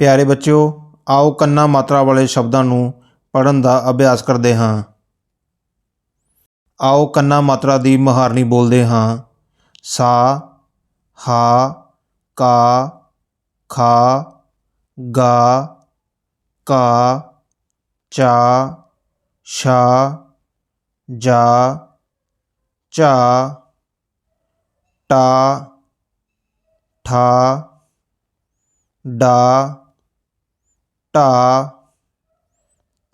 ਪਿਆਰੇ ਬੱਚਿਓ, ਆਓ ਕੰਨਾ ਮਾਤਰਾ ਵਾਲੇ ਸ਼ਬਦਾਂ ਨੂੰ ਪੜ੍ਹਨ ਦਾ ਅਭਿਆਸ ਕਰਦੇ ਹਾਂ। ਆਓ ਕੰਨਾ ਮਾਤਰਾ ਦੀ ਮਹਾਰਨੀ ਬੋਲਦੇ ਹਾਂ। ਸਾ, ਹਾ, ਕਾ, ਖਾ, ਗਾ, ਕਾ, ਚਾ ਛਾ ਜਾ ਝਾ ਟਾ, ਠਾ, ਡਾ टा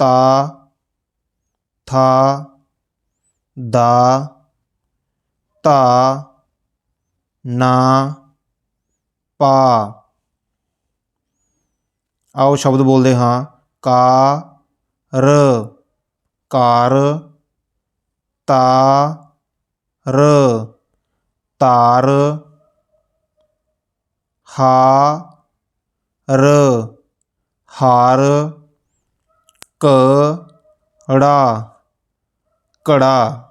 ता, था, दा, ता, ना, पा। आओ शब्द बोलते हाँ। का, र, कार, ता, र, तार, हा, र। ਹਾਰ ਕ ਕੜਾ।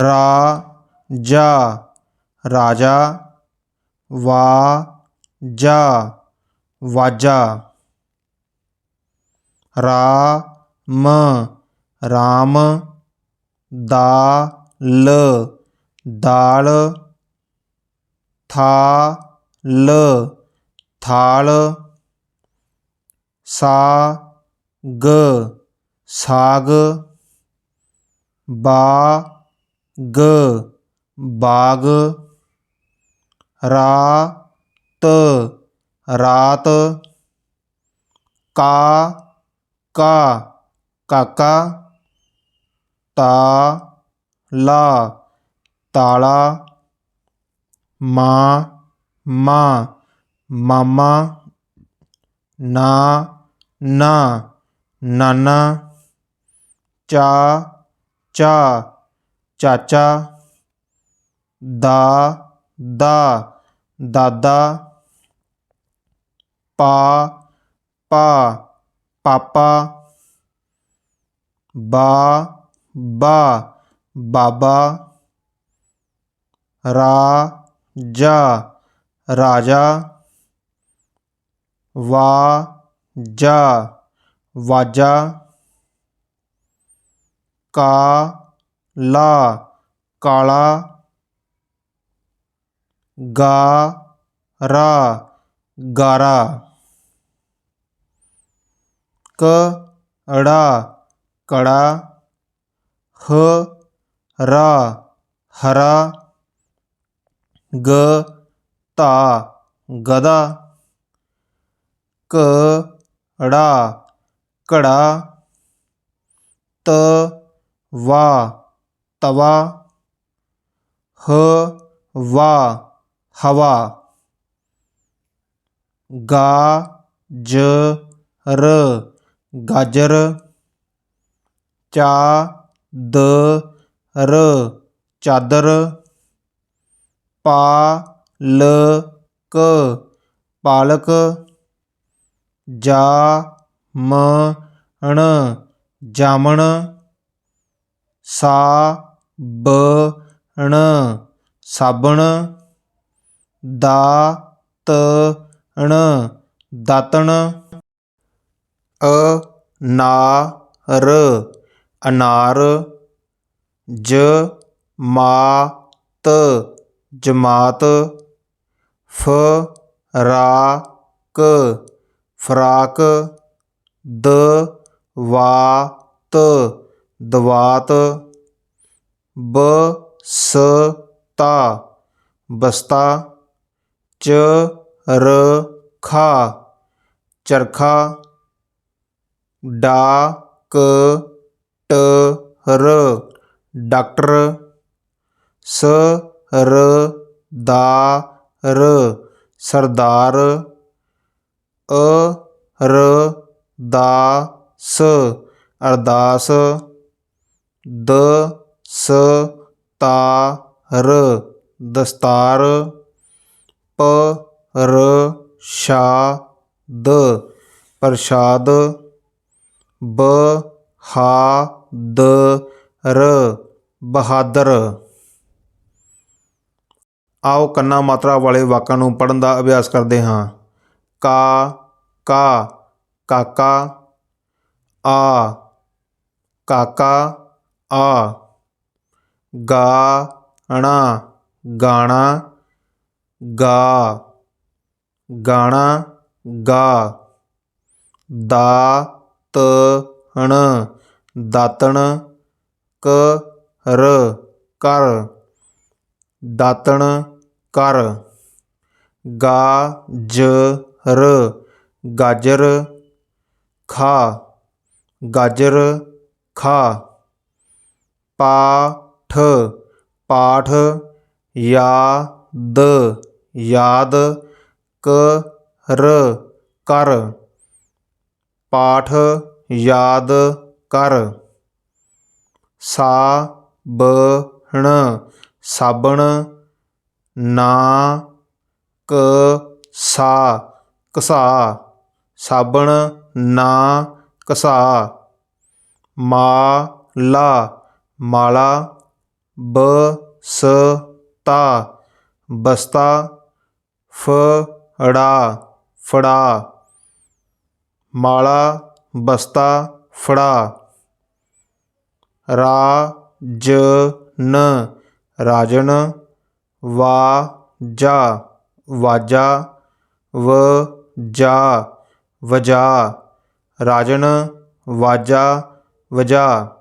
ਰਾ ਜਾ ਰਾਜਾ। ਵਾ ਜਾ ਵਾਜਾ। ਰਾਮ ਰਾਮ। ਦਾ ਲ ਦਾਲ। ਥਾ ਥਾਲ। सा ग साग। बा ग बाग। रा त रात। का। का। काका। ता ला ताला। मा। मा। मामा। ना। ना, नाना, चा चा, चाचा, दा दा, दादा, पा पा, पापा, बा बा, बाबा रा जा राजा, वा जा, वाजा, का, ला, काला, गा, रा, गारा कड़ा कड़ा, ह, रा, हरा, ग, ता, गदा, क ੜਾ, ਘੜਾ, ਤ, ਵਾ, ਤਵਾ, ਹ, ਵਾ, ਹਵਾ, ਗਾ, ਜ, ਰ, ਗਾਜਰ, ਚਾ, ਦ, ਰ, ਚਾਦਰ, ਪਾ, ਲ, ਕ, ਪਾਲਕ ਜਾਮਣ ਜਾਮਣ ਸਾ ਬ ਸਾਬਣ ਦਾ ਤ ਣ ਦਾਤਣ ਅ ਅਨਾਰ ਜ ਜਮਾਤ ਫ ਫਰਾਕ फ्राक द वात दवात ब स ता बस्ता च र खा चरखा डा क ट र डॉक्टर स र दा र सरदार अ ਰ ਦਾ ਸ ਅਰਦਾਸ ਦ ਸ ਤਾ ਰ ਦਸਤਾਰ ਪ ਰ ਸ਼ਾ ਦ ਪ੍ਰਸ਼ਾਦ ਬ ਹਾ ਦ ਰ ਬਹਾਦਰ। ਆਓ ਕੰਨਾ ਮਾਤਰਾ ਵਾਲੇ ਵਾਕਾਂ ਨੂੰ ਪੜ੍ਹਨ ਦਾ ਅਭਿਆਸ ਕਰਦੇ ਹਾਂ। ਕਾ का, काका, आ काका, आ गाणा गाणा गा गाणा गा, दातण दातण, कर कर, दातण, कर, गाजर ਗਾਜਰ ਖਾ ਗਾਜਰ ਖਾ। ਪਾਠ ਪਾਠ ਯਾਦ ਯਾਦ ਕਰ ਕਰ। ਪਾਠ ਯਾਦ ਕਰ। ਸਾਬਣ ਸਾਬਣ ਨਾ ਕ ਸਾ ਕਸਾ। ਸਾਬਣ ਨਾ ਘਸਾ ਮਾਲਾ ਮਾਲਾ, ਬਸਤਾ। ਬਸਤਾ, ਫੜਾ ਫੜਾ। ਮਾਲਾ, ਬਸਤਾ, ਫੜਾ। ਰਾਜਨ ਰਾਜਨ, ਵਾਜਾ। ਵਾਜਾ, ਵਜਾ। ਵਜਾ, ਰਾਜਨ, ਵਾਜਾ, ਵਜਾ।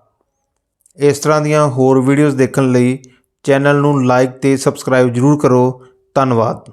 ਇਸ ਤਰ੍ਹਾਂ ਦੀਆਂ ਹੋਰ ਵੀਡੀਓਜ਼ ਦੇਖਣ ਲਈ ਚੈਨਲ ਨੂੰ ਲਾਈਕ ਤੇ ਸਬਸਕ੍ਰਾਈਬ ਜ਼ਰੂਰ ਕਰੋ। ਧੰਨਵਾਦ।